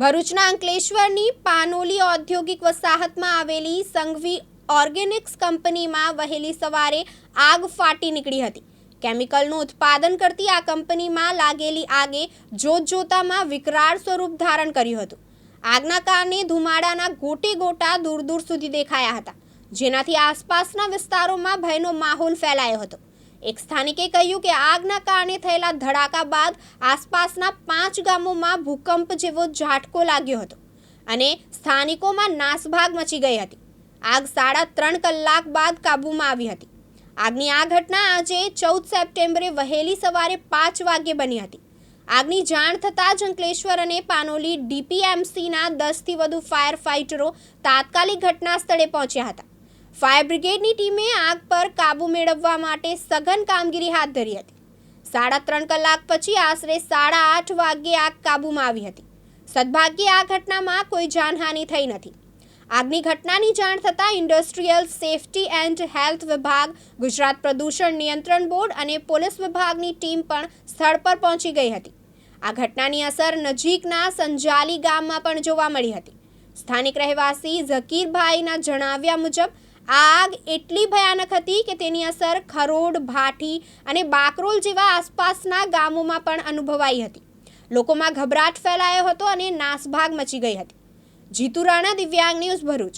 ભરૂચના અંકલેશ્વરની પાનોલી ઔદ્યોગિક વસાહતમાં આવેલી સંઘવી ઓર્ગેનિક્સ કંપનીમાં વહેલી સવારે આગ ફાટી નીકળી હતી. કેમિકલનું ઉત્પાદન કરતી આ કંપનીમાં લાગેલી આગે જોતજોતામાં વિકરાળ સ્વરૂપ ધારણ કર્યું હતું. આગના કારણે ધુમાડાના ગોટે ગોટા દૂર દૂર સુધી દેખાયા હતા. જેનાથી આસપાસના વિસ્તારોમાં ભયનો માહોલ ફેલાયો હતો. એક સ્થાનિકે કહ્યું કે આગના કારણે થયેલા ધડાકા બાદ આસપાસના પાંચ ગામોમાં ભૂકંપ જેવો ઝાટકો લાગ્યો હતો અને સ્થાનિકોમાં નાસભાગ મચી ગઈ હતી. આગ સાડા ત્રણ કલાક બાદ કાબૂમાં આવી હતી. આગની આ ઘટના આજે ચૌદ સપ્ટેમ્બરે વહેલી સવારે પાંચ વાગ્યે બની હતી. આગની જાણ થતાં જ અંકલેશ્વર અને પાનોલી ડીપીએમસીના દસથી વધુ ફાયર ફાઇટરો તાત્કાલિક ઘટના સ્થળે પહોંચ્યા હતા. ફાયર બ્રિગેડની ટીમે આગ પર કાબૂ મેળવવા માટે સઘન કામગીરી હાથ ધરી હતી. સાડા ત્રણ કલાક પછી આશરે સાડા આઠ વાગ્યે આગ કાબૂમાં આવી હતી. સદભાગ્યે આ ઘટનામાં કોઈ જાનહાનિ થઈ નથી. આગની ઘટનાની જાણ થતાં ઇન્ડસ્ટ્રીયલ સેફટી એન્ડ હેલ્થ વિભાગ, ગુજરાત પ્રદૂષણ નિયંત્રણ બોર્ડ અને પોલીસ વિભાગની ટીમ પણ સ્થળ પર પહોંચી ગઈ હતી. આ ઘટનાની અસર નજીકના સંજાલી ગામમાં પણ જોવા મળી હતી. સ્થાનિક રહેવાસી ઝકીરભાઈના જણાવ્યા મુજબ આગ એટલી ભયાનક હતી કે તેની અસર ખરોડ ભાટી અને બાકરોલ જેવા આસપાસના ગામોમાં પણ અનુભવાઈ હતી. લોકોમાં ગભરાટ ફેલાયો હતો અને નાસભાગ મચી ગઈ હતી. જીતુ રાણા, દિવ્યાંગ ન્યૂઝ ભરૂચ.